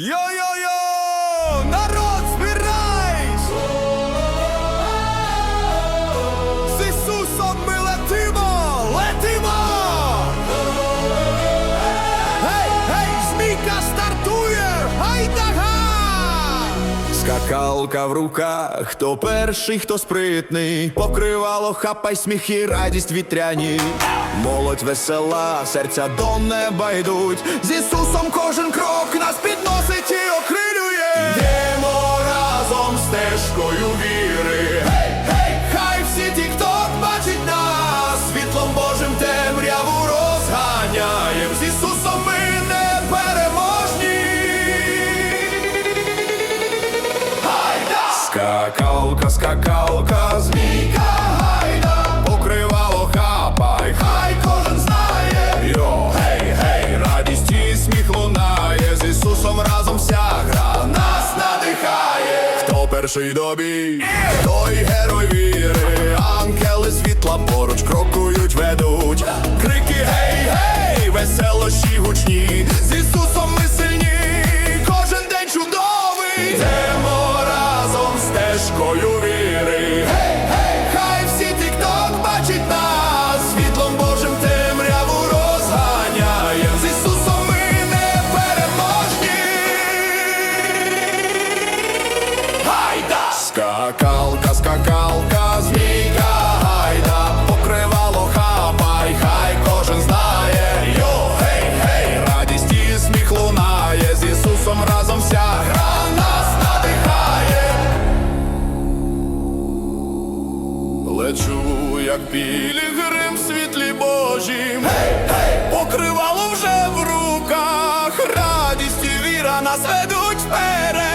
Yo! Скакалка в руках, хто перший, хто спритний, покривало, хапай сміх і радість вітряні. Молодь весела, серця до неба йдуть. З Ісусом кожен крок нас підносить і окрилює. Йдемо разом стежкою Скакалка, скакалка, змійка, гайда, покривало хапай, хай кожен знає. Йо, гей, гей, радість і сміх лунає, з Ісусом разом вся гра нас надихає. Хто перший добій, той герой віри, ангели світла поруч крокують, ведуть. Крики гей, гей, веселощі гучні, Скакалка, скакалка, змійка, гайда, покривало хапай, хай кожен знає. Йо, гей, гей, радість і сміх лунає, з Ісусом разом вся гра нас надихає. Лечу, як пілігрим в світлі Божім, гей, гей, покривало вже в руках, радість і віра нас ведуть вперед.